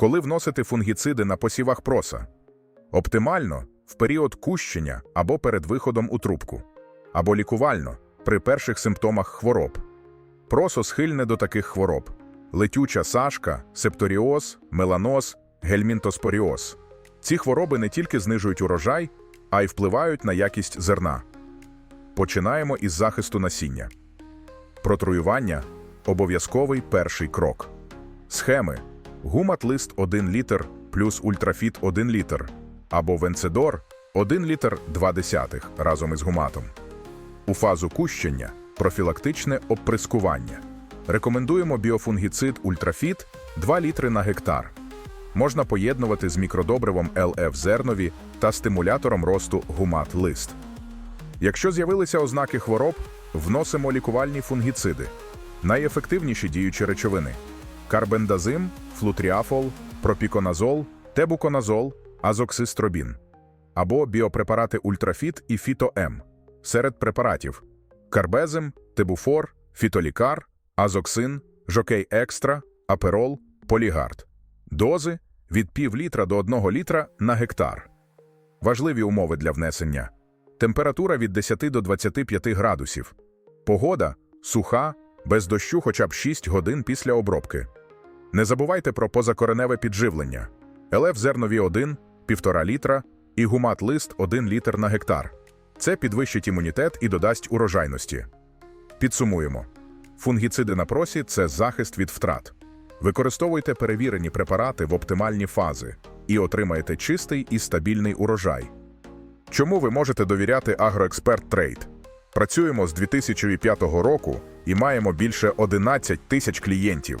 Коли вносити фунгіциди на посівах проса? Оптимально в період кущення або перед виходом у трубку, або лікувально при перших симптомах хвороб. Просо схильне до таких хвороб: летюча сашка, септоріоз, меланоз, гельмінтоспоріоз. Ці хвороби не тільки знижують урожай, а й впливають на якість зерна. Починаємо із захисту насіння. Протруювання обов'язковий перший крок. Схеми: гумат-лист 1 літр плюс ультрафіт 1 літр або венцедор 1 літр 2 десятих разом із гуматом. У фазу кущення профілактичне обприскування. Рекомендуємо біофунгіцид ультрафіт 2 літри на гектар. Можна поєднувати з мікродобривом ЛФ зернові та стимулятором росту гумат-лист. Якщо з'явилися ознаки хвороб, вносимо лікувальні фунгіциди. Найефективніші діючі речовини: карбендазим, флутріафол, пропіконазол, тебуконазол, азоксистробін або біопрепарати ультрафіт і фітоем. Серед препаратів: карбезим, тебуфор, фітолікар, азоксин, жокей екстра, аперол, полігард. Дози від пів літра до 1 літра на гектар. Важливі умови для внесення: температура від 10 до 25 градусів, погода суха, без дощу хоча б 6 годин після обробки. Не забувайте про позакореневе підживлення: ЛФ зернові 1, 1,5 літра і гумат лист 1 літр на гектар. Це підвищить імунітет і додасть урожайності. Підсумуємо: фунгіциди на просі це захист від втрат. Використовуйте перевірені препарати в оптимальні фази і отримаєте чистий і стабільний урожай. Чому ви можете довіряти Агроексперт Трейд? Працюємо з 2005 року і маємо більше 11 тисяч клієнтів.